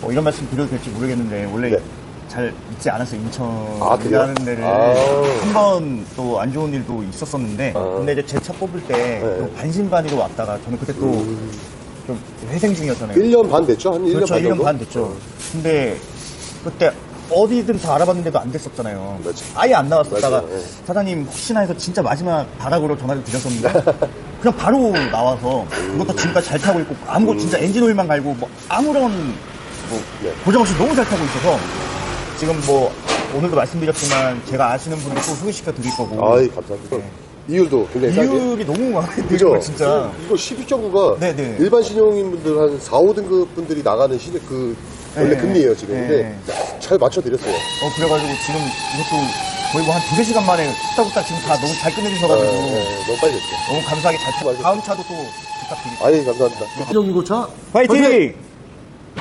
뭐 이런 말씀 드려도 될지 모르겠는데 원래 네. 잘 있지 않았어요 아, 그래요? 인천이라는 데를 아우. 한번 또 안 좋은 일도 있었었는데 아. 근데 이제 제 차 뽑을 때 네. 음. 또 반신반의로 왔다가 저는 그때 또 좀 회생 중이었잖아요 1년 반 됐죠? 한 1년 그렇죠 반 1년 정도? 반 됐죠 근데 그때 어디든 다 알아봤는데도 안 됐었잖아요 맞아. 아예 안 나왔었다가 맞아요, 예. 사장님 혹시나 해서 진짜 마지막 바닥으로 전화를 드렸었는데 그냥 바로 나와서 그것도 지금까지 잘 타고 있고 아무 진짜 엔진 오일만 갈고 뭐 아무런 뭐 네. 고장 없이 너무 잘 타고 있어서 지금 뭐 오늘도 말씀드렸지만 제가 아시는 분들 또 소개시켜 드릴 거고 아이, 감사합니다. 네. 이율도 굉장히. 이율이 너무 그죠? 들어요 진짜 이거 12.9가 네네. 일반 신용인 분들 한 4, 5등급 분들이 나가는 시, 그 원래 네. 금리예요 지금. 네. 근데 잘 맞춰 드렸어요. 어 그래가지고 지금 이것도 거의 뭐 한 두세 시간 만에 후딱후딱 지금 다 너무 잘 끝내주셔가지고 네, 너무 빨리 됐죠. 너무 감사하게 잘 타고. 다음 차도 또 부탁드립니다 아이 감사합니다. 신용 인고 차 화이팅!